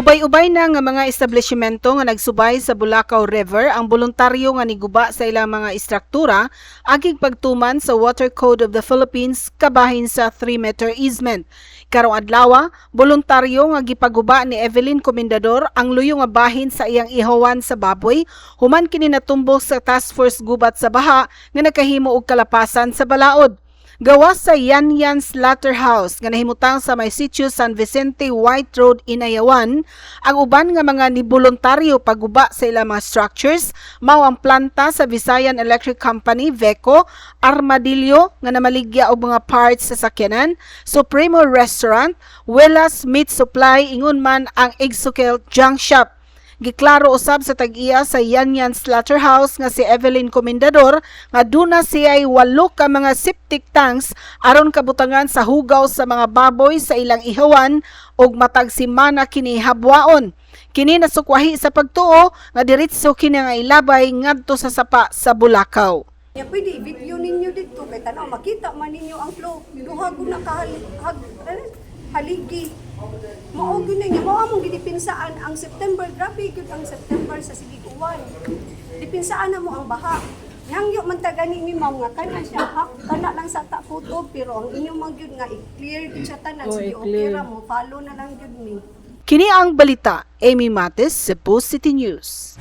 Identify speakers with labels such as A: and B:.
A: Ubay-ubay na nga mga establishmento nga nagsubay sa Bulacau River ang voluntaryo nga niguba sa ilang mga istruktura aging pagtuman sa Water Code of the Philippines kabahin sa 3-meter easement. Karong adlaw, voluntaryo nga gipaguba ni Evelyn Comendador ang luyo nga bahin sa iyang ihawan sa baboy human kini natumbok sa Task Force Gubat sa Baha nga nakahimo og kalapasan sa balaod. Gawas sa Yan Yan Slaughterhouse nga nahimutang sa may sitio San Vicente White Road Inayawan, ang uban nga mga niboluntaryo paguba sa ilang mga structures mao ang planta sa Visayan Electric Company VECO, Armadillo nga namaligya og mga parts sa sakyanan, Supremo Restaurant, Willas Meat Supply ingon man ang Exokel Junk Shop. Giklaro usab sa tag-iya sa Yanyan Slaughterhouse nga si Evelyn Comendador nga duna siya ay walo ka mga septic tanks aron kabutangan sa hugaw sa mga baboy sa ilang ihawan ug matag simana kini habwaon. Kini nasukwahi sa pagtuo nga diretso kini nga ilabay ngadto sa sapa sa Bulacau.
B: Ya pwede i-video ninyo dito kay tanaw makita man ninyo ang flow. Duha ko na kahali hag, ano, haligi. Mao gyud niya mao among gidipinsaan ang September grabe gyud ang September sa Sigiguan. Dipinsaan na mo ang baha. Hangyo man ta gani mi ma'am nga kana siya ha kana lang sa ta photo pero ang inyo man gyud nga i-clear gyud siya tanan
C: Oh,
B: sige okay ra mo follow na lang gyud mi.
A: Kini ang balita, Amy Mates, Cebu City News.